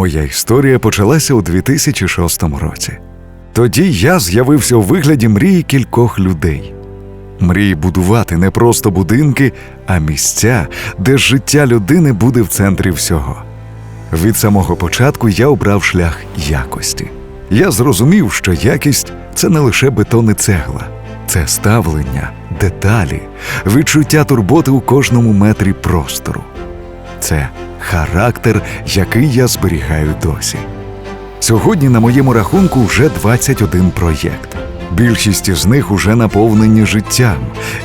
Моя історія почалася у 2006 році. Тоді я з'явився у вигляді мрії кількох людей. Мрії будувати не просто будинки, а місця, де життя людини буде в центрі всього. Від самого початку я обрав шлях якості. Я зрозумів, що якість це не лише бетон і цегла, це ставлення, деталі, відчуття турботи у кожному метрі простору. Це характер, який я зберігаю досі. Сьогодні на моєму рахунку вже 21 проєкт. Більшість із них уже наповнені життям,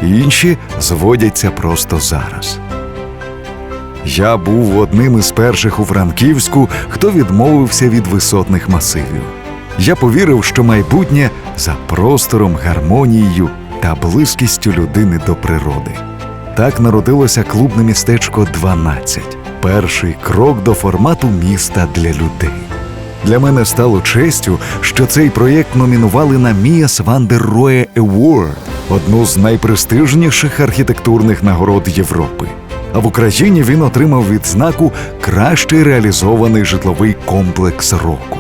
інші зводяться просто зараз. Я був одним із перших у Франківську, хто відмовився від висотних масивів. Я повірив, що майбутнє за простором, гармонією та близькістю людини до природи. Так народилося клубне містечко 12 перший крок до формату міста для людей. Для мене стало честю, що цей проєкт номінували на Міас Вандер Роє Award, одну з найпрестижніших архітектурних нагород Європи. А в Україні він отримав відзнаку Кращий реалізований житловий комплекс року.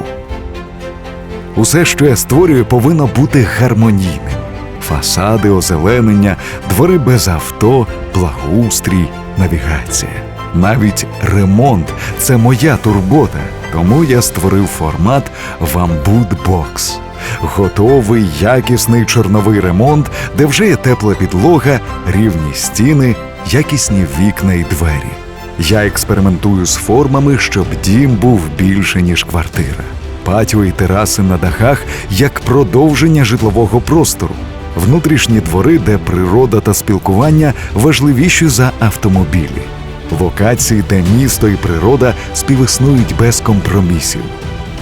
Усе, що я створюю, повинно бути гармонійним: фасади, озеленення, двори без авто, благоустрій, навігація. Навіть ремонт це моя турбота, тому я створив формат Вамбут Бокс. Готовий якісний чорновий ремонт, де вже є тепла підлога, рівні стіни, якісні вікна і двері. Я експериментую з формами, щоб дім був більше, ніж квартира. Патіо і тераси на дахах як продовження житлового простору, внутрішні двори, де природа та спілкування важливіші за автомобілі, локації, де місто і природа співіснують без компромісів.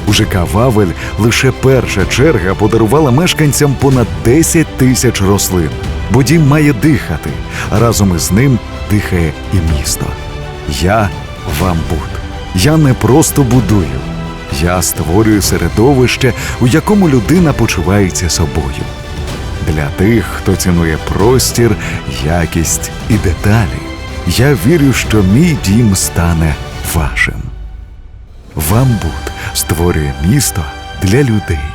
У ЖК Вавель лише перша черга подарувала мешканцям понад 10 тисяч рослин, бо дім має дихати, а разом із ним дихає і місто. Я Вамбут. Я не просто будую. Я створюю середовище, у якому людина почувається собою. Для тих, хто цінує простір, якість і деталі. Я вірю, що мій дім стане вашим. Вамбут створює місто для людей.